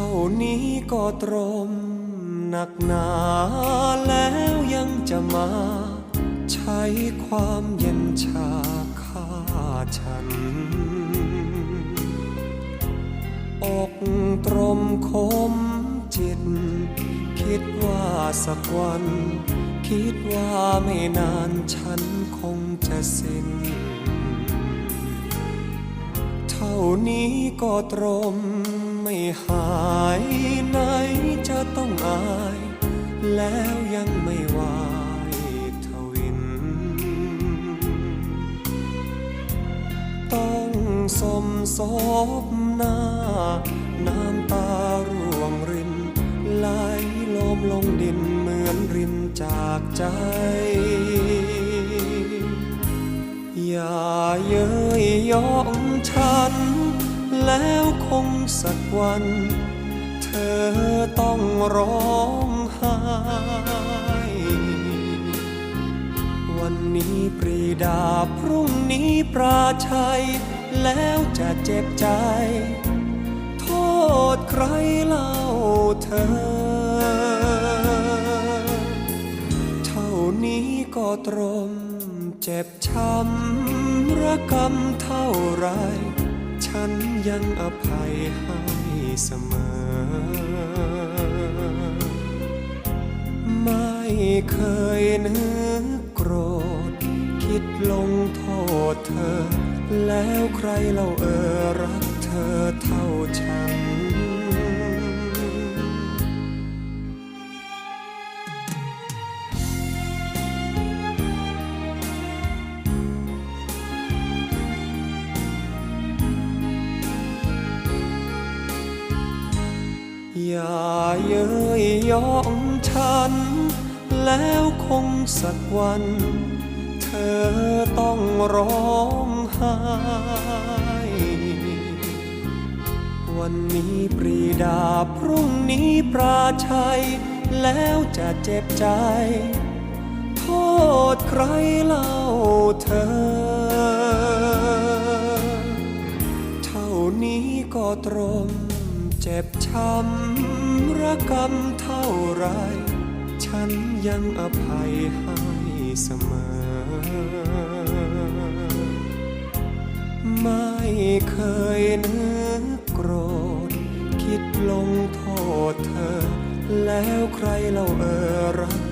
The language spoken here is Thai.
านี้ก็ตรมหนักหนาแล้วยังจะมา ใช้ความเย็นชาฆ่าฉัน อกตรมคมจิต คิดว่าสักวัน คิดว่าไม่นานฉันคงจะสิ้นเท่านี้ก็ตรมไม่หา ไหนจะต้องอาย แล้วยังไม่ไหวทวิน ต้องสมศพหน้า น้ำตาร่วงรินไหลลมลงดินเหมือนรินจากใจ อย่าเย้ยยองฉัน แล้วคงสักวันเธอต้องร้องไห้ วันนี้ปรีดาพรุ่งนี้ปราชัย แล้วจะเจ็บใจ โทษใครเล่าเธอ เท่านี้ก็ตรมเจ็บช้ำระกำเท่าไร ฉันยังอภัยให้เสมอ เคยนึกโกรธ คิดลงโทษเธอ แล้วใครเล่าเออรักเธอเท่าฉัน อย่าเย้ยยองฉัน แล้วคงสักวัน เธอต้องร้องไห้ วันนี้ปรีดาพรุ่งนี้ปราชัย แล้วจะเจ็บใจ โทษใครเล่าเธอ เท่านี้ก็ตรมเจ็บช้ำระกำเท่าไร ฉันยังอภัยให้เสมอ ไม่เคยนึกโกรธ คิดลงโทษเธอ แล้วใครเล่าเออรัก